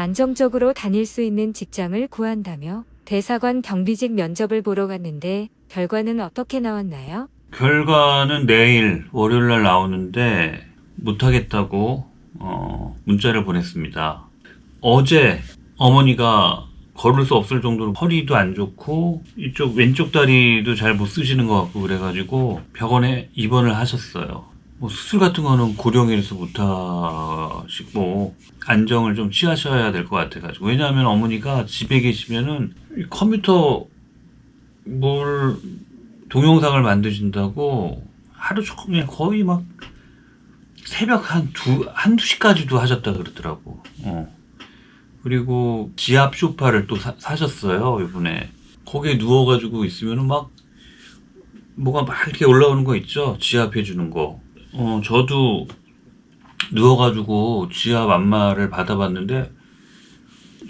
안정적으로 다닐 수 있는 직장을 구한다며 대사관 경비직 면접을 보러 갔는데 결과는 어떻게 나왔나요? 결과는 내일 월요일 날 나오는데 못하겠다고 어, 문자를 보냈습니다. 어제 어머니가 걸을 수 없을 정도로 허리도 안 좋고 이쪽 왼쪽 다리도 잘 못 쓰시는 것 같고 그래가지고 병원에 입원을 하셨어요. 뭐 수술 같은 거는 고령이라서 못 하시고 안정을 좀 취하셔야 될 것 같아가지고 왜냐하면 어머니가 집에 계시면은 이 컴퓨터 뭘 동영상을 만드신다고 하루 종일 거의 막 새벽 한 두, 한두 시까지도 하셨다 그러더라고. 어. 그리고 지압 쇼파를 또 사, 사셨어요, 이번에. 거기에 누워가지고 있으면은 막 뭐가 막 이렇게 올라오는 거 있죠? 지압해주는 거. 어, 저도 누워가지고 지압 안마를 받아봤는데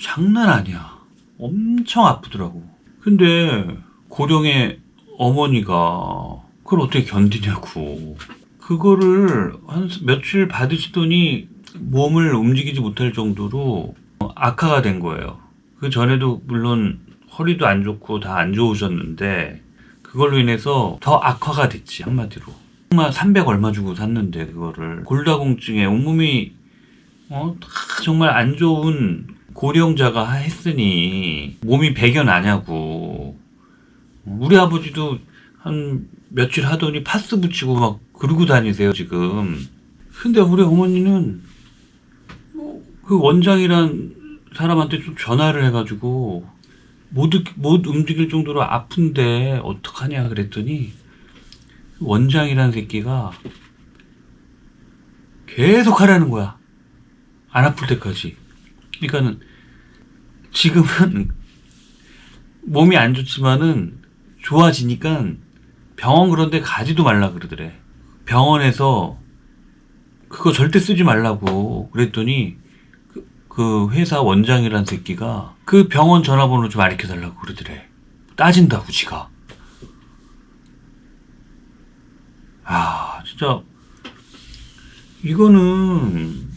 장난 아니야. 엄청 아프더라고. 근데 고령의 어머니가 그걸 어떻게 견디냐고. 그거를 한 며칠 받으시더니 몸을 움직이지 못할 정도로 악화가 된 거예요. 그 전에도 물론 허리도 안 좋고 다 안 좋으셨는데 그걸로 인해서 더 악화가 됐지 한마디로. 정말 300 얼마 주고 샀는데 그거를 골다공증에 온몸이 어, 다 정말 안 좋은 고령자가 했으니 몸이 배겨나냐고. 우리 아버지도 한 며칠 하더니 파스 붙이고 막 그러고 다니세요 지금. 근데 우리 어머니는 뭐그 원장이란 사람한테 좀 전화를 해가지고 못, 우- 못 움직일 정도로 아픈데 어떡하냐 그랬더니 원장이란 새끼가 계속 하라는 거야. 안 아플 때까지. 그러니까는 지금은 몸이 안 좋지만은 좋아지니까 병원 그런 데 가지도 말라 그러더래. 병원에서 그거 절대 쓰지 말라고 그랬더니 그, 그 회사 원장이란 새끼가 그 병원 전화번호 좀 알려 달라고 그러더래. 따진다고 지가. 아, 진짜 이거는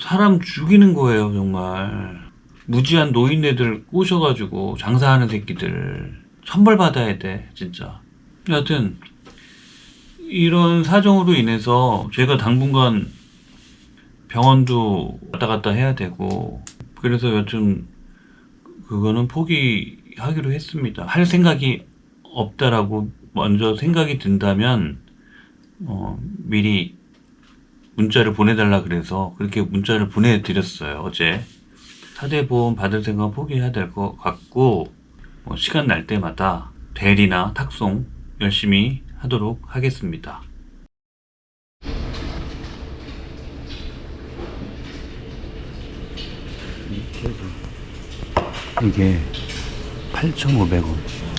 사람 죽이는 거예요, 정말. 무지한 노인네들 꼬셔가지고 장사하는 새끼들 천벌받아야 돼, 진짜. 여하튼, 이런 사정으로 인해서 제가 당분간 병원도 왔다 갔다 해야 되고, 그래서 여튼, 그거는 포기하기로 했습니다. 할 생각이 없다라고 먼저 생각이 든다면, 어, 미리 문자를 보내달라 그래서 그렇게 문자를 보내드렸어요, 어제. 사대보험 받을 생각 포기해야 될 것 같고, 뭐 시간 날 때마다 대리나 탁송 열심히 하도록 하겠습니다. 이게 8,500원.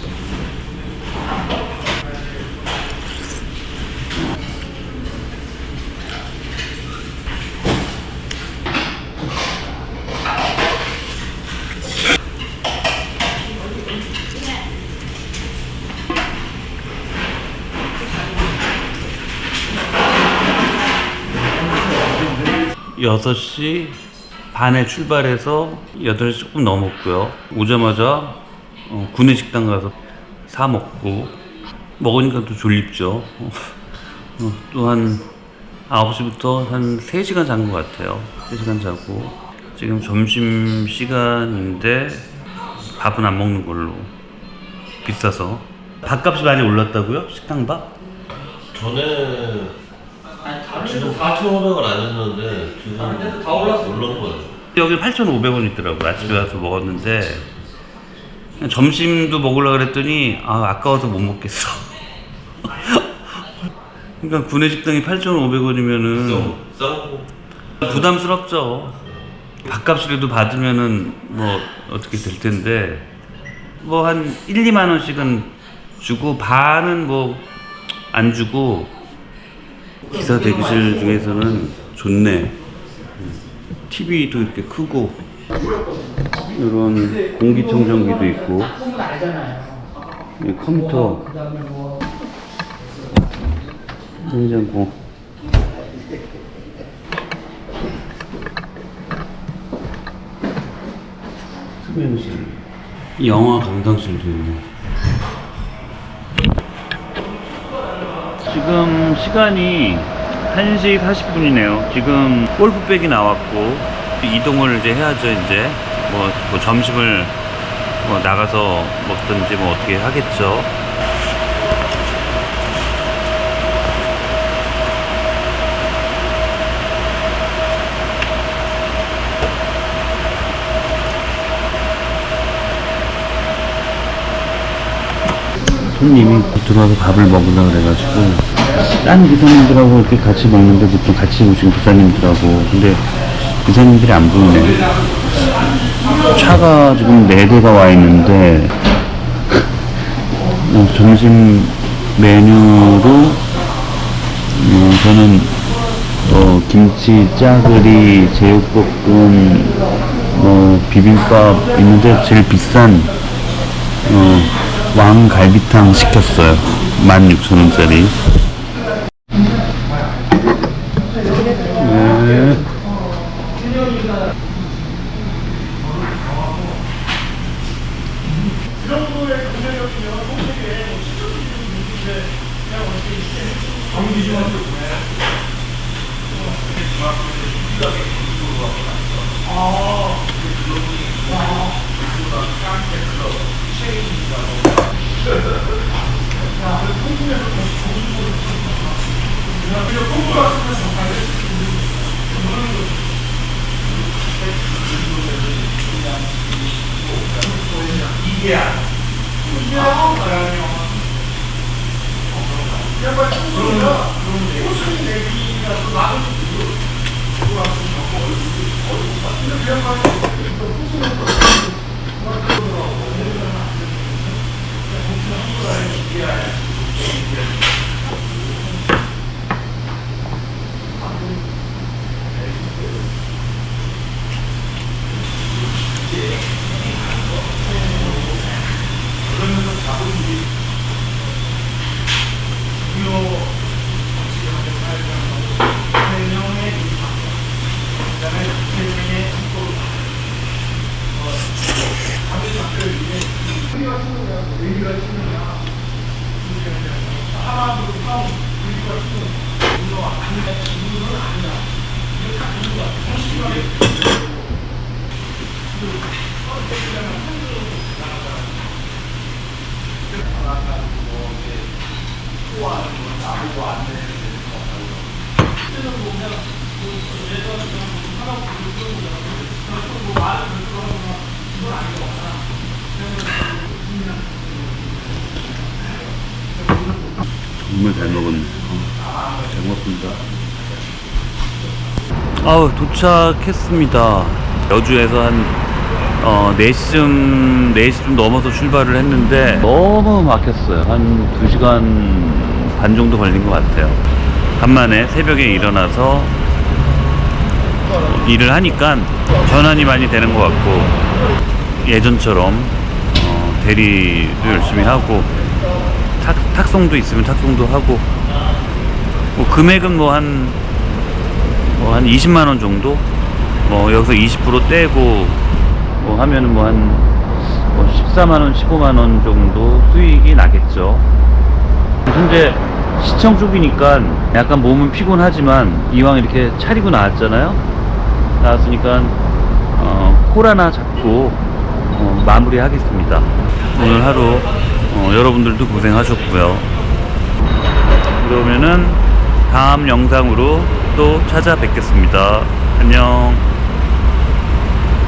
여섯 시 반에 출발해서 8시 조금 넘었고요. 오자마자 어, 구내식당 가서 사 먹고 먹으니까 또 졸립죠. 어, 또한 9시부터 한 3시간 잔 것 같아요. 3시간 자고 지금 점심 시간인데 밥은 안 먹는 걸로 비싸서 밥값이 많이 올랐다고요? 식당 밥? 전 에 지금 4,500원 안 했는데 지금 다 올랐어. 올른 거예요. 여기 8,500원 있더라고요. 아침에 와서 먹었는데 그냥 점심도 먹으려고 그랬더니 아, 아까워서 못 먹겠어. 그러니까 구내식당이 8,500원이면은 싸고 부담스럽죠. 밥값이라도 받으면은 뭐 어떻게 될 텐데 뭐 한 1, 2만 원씩은 주고 반은 뭐 안 주고 기사 대기실 중에서는 좋네. TV도 이렇게 크고 이런 공기청정기도 있고 이 컴퓨터 냉장고 흡연실. 영화 감상실도 있네. 지금 시간이 1시 40분이네요. 지금 골프백이 나왔고, 이동을 이제 해야죠, 이제. 뭐, 뭐 점심을 뭐 나가서 먹든지 뭐 어떻게 하겠죠. 손님이 들어와서 밥을 먹으려 그래가지고 딴 기사님들하고 이렇게 같이 먹는데 보통 같이 오신 기사님들하고. 근데 기사님들이 안 보이네. 차가 지금 네 대가 와 있는데 어, 점심 메뉴로 어, 저는 어, 김치 짜글이 제육볶음 뭐 비빔밥 있는데 제일 비싼 어, 왕갈비탕 시켰어요. 16,000원짜리. 네. 그러면 그럼 호수인 내기가 또 나름 의미가 있느냐 의미가 있느냐 사람으로 싸움 의미가 있느냐 이거 아니야 이거는 아니야 이게 다 있는 거야 성실하게 그래서 하나 부르는 거야. 그래서 말을 들으라고 이건 아닌 것 같아. 정말 잘 먹었네. 어, 잘 먹습니다. 아우, 도착했습니다. 여주에서 한, 어, 4시쯤, 4시쯤 넘어서 출발을 했는데, 너무 막혔어요. 한 2시간 반 정도 걸린 것 같아요. 간만에 새벽에 일어나서 일을 하니까 전환이 많이 되는 것 같고, 예전처럼, 어, 대리도 열심히 하고, 탁, 탁송도 있으면 탁송도 하고 뭐 금액은 뭐 한 뭐한 20만 원 정도 뭐 여기서 20% 떼고 뭐 하면은 뭐 한 뭐 14만 원, 15만 원 정도 수익이 나겠죠. 현재 시청 쪽이니까 약간 몸은 피곤하지만 이왕 이렇게 차리고 나왔잖아요. 나왔으니까 어, 콜 하나 잡고 어, 마무리하겠습니다. 오늘 하루 어, 여러분들도 고생하셨고요. 그러면은 다음 영상으로 또 찾아뵙겠습니다. 안녕.